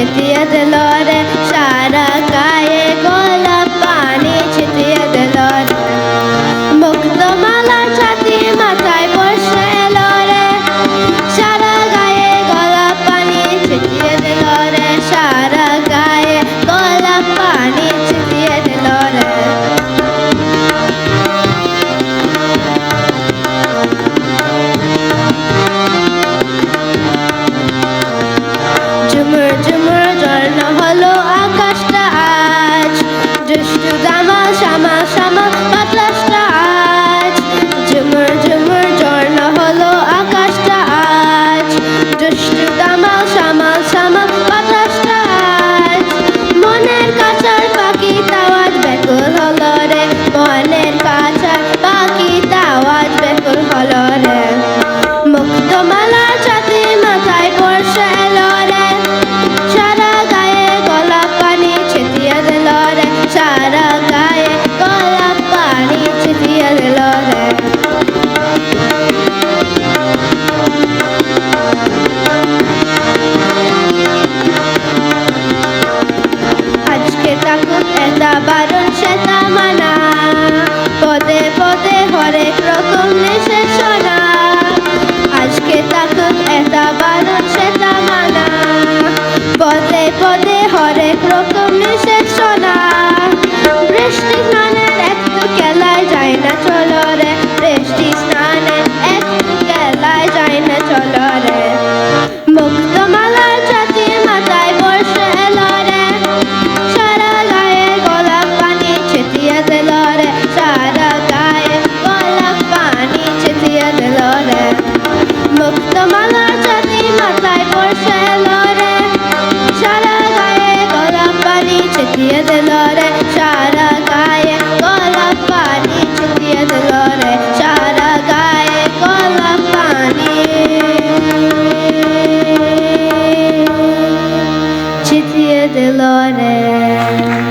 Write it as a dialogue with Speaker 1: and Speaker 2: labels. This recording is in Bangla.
Speaker 1: छितियत लोर सारा काए ভালো বানান এটা বানান সেটা বানান পদে পদে হরেক রকম নিষেধ শোনা বৃষ্টি স্নানের একটু খেলায় যায় না চলরে বৃষ্টি স্নান ছিটিয়ে দিল রে